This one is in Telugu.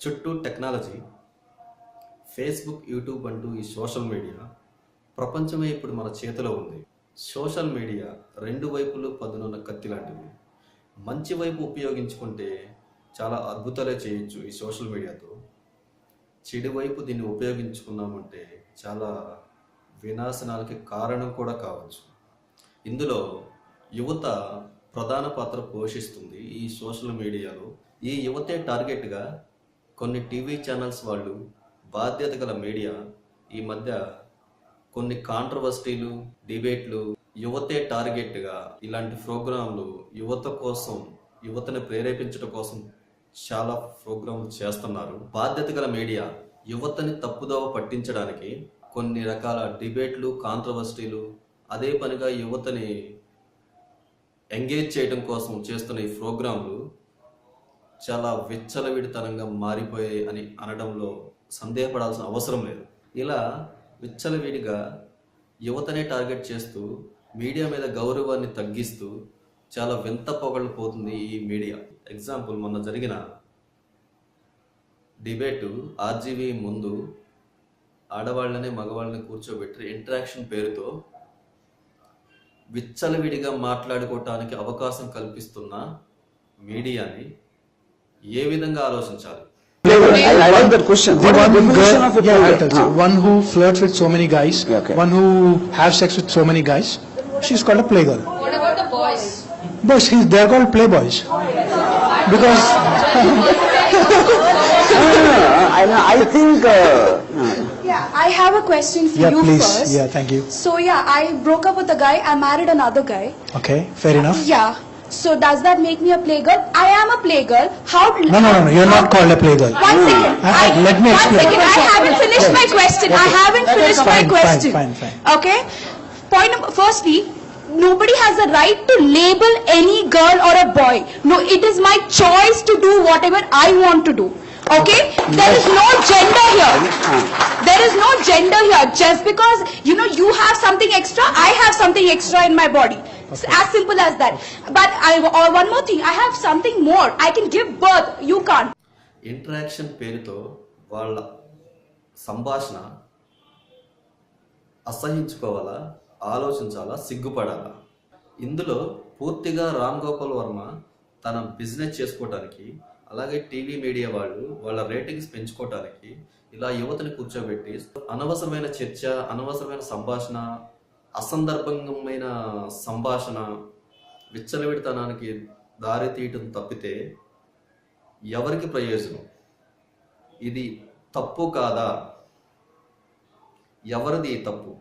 చుట్టూ టెక్నాలజీ ఫేస్బుక్ యూట్యూబ్ అంటూ ఈ సోషల్ మీడియా ప్రపంచమే ఇప్పుడు మన చేతిలో ఉంది. సోషల్ మీడియా రెండు వైపులు పదునున్న కత్తి లాంటివి మంచి వైపు ఉపయోగించుకుంటే చాలా అద్భుతాలే చేయొచ్చు ఈ సోషల్ మీడియాతో. చెడు వైపు దీన్ని ఉపయోగించుకున్నామంటే చాలా వినాశనాలకి కారణం కూడా కావచ్చు. ఇందులో యువత ప్రధాన పాత్ర పోషిస్తుంది ఈ సోషల్ మీడియాలో. ఈ యువతే టార్గెట్గా కొన్ని టీవీ ఛానల్స్ వాళ్ళు బాధ్యత గల మీడియా ఈ మధ్య కొన్ని కాంట్రవర్సీలు డిబేట్లు యువతే టార్గెట్గా ఇలాంటి ప్రోగ్రాంలు యువత కోసం యువతను ప్రేరేపించడం కోసం చాలా ప్రోగ్రాంలు చేస్తున్నారు. బాధ్యత గల మీడియా యువతని తప్పుదోవ పట్టించడానికి కొన్ని రకాల డిబేట్లు కాంట్రవర్సీలు అదే పనిగా యువతని ఎంగేజ్ చేయడం కోసం చేస్తున్న ఈ ప్రోగ్రాంలు చాలా విచ్చలవిడితనంగా మారిపోయాయి అని అనడంలో సందేహపడాల్సిన అవసరం లేదు. ఇలా విచ్చలవిడిగా యువతనే టార్గెట్ చేస్తూ మీడియా మీద గౌరవాన్ని తగ్గిస్తూ చాలా వింత పొగళ్ళు పోతుంది ఈ మీడియా. ఎగ్జాంపుల్ మొన్న జరిగిన డిబేటు ఆర్జీవీ ముందు ఆడవాళ్ళని మగవాళ్ళని కూర్చోబెట్టి ఇంటరాక్షన్ పేరుతో విచ్చలవిడిగా మాట్లాడుకోవటానికి అవకాశం కల్పిస్తున్న మీడియాని ఏ విధంగా ఆలోచించాలి I, I like that question. The What is the one definition girl, of a yeah, I'll playwright? tell you. Huh. One who flirts with so many guys, Okay. one who have sex with so many guys, she's called a playgirl. What about the boys? But she's, they're called playboys. Because, I, know, I think uh, Yeah, I have a question for yeah, you please, first. yeah, thank you. So yeah, I broke up with a guy. I married another guy. Okay, fair enough. Yeah. So does that make me a playgirl? I am a playgirl. How? No, no, no, no, you're not called a playgirl. One second. Uh, uh, let me One explain. second. I haven't finished my question. I haven't finished my Fine, fine, question. fine, fine. Okay. Point number. Firstly, nobody has the right to label any girl or a boy. No, it is my choice to do whatever I want to do. Okay? There is no gender here. There is no gender here. Just because you know you have something extra, I have something extra in my body. It's as simple as that. But I or one more thing. I have something more. I can give birth. You can't. Interaction పేరుతో వాళ్ళ సంభాషణ అసహించుకోవాలా ఆలోచించాలా సిగ్గుపడాలా ఇందులో పూర్తిగా రామ్ గోపాల్ వర్మ తన బిజినెస్ చేసుకోవటానికి అలాగే టీవీ మీడియా వాళ్ళు వాళ్ళ రేటింగ్స్ పెంచుకోవటానికి ఇలా యువతని కూర్చోబెట్టి అనవసరమైన చర్చ అనవసరమైన సంభాషణ అసందర్భంగమైన సంభాషణ విచ్చలవిడితనానికి దారి తీయటం తప్పితే ఎవరికి ప్రయోజనం? ఇది తప్పు కాదా? ఎవరిది తప్పు?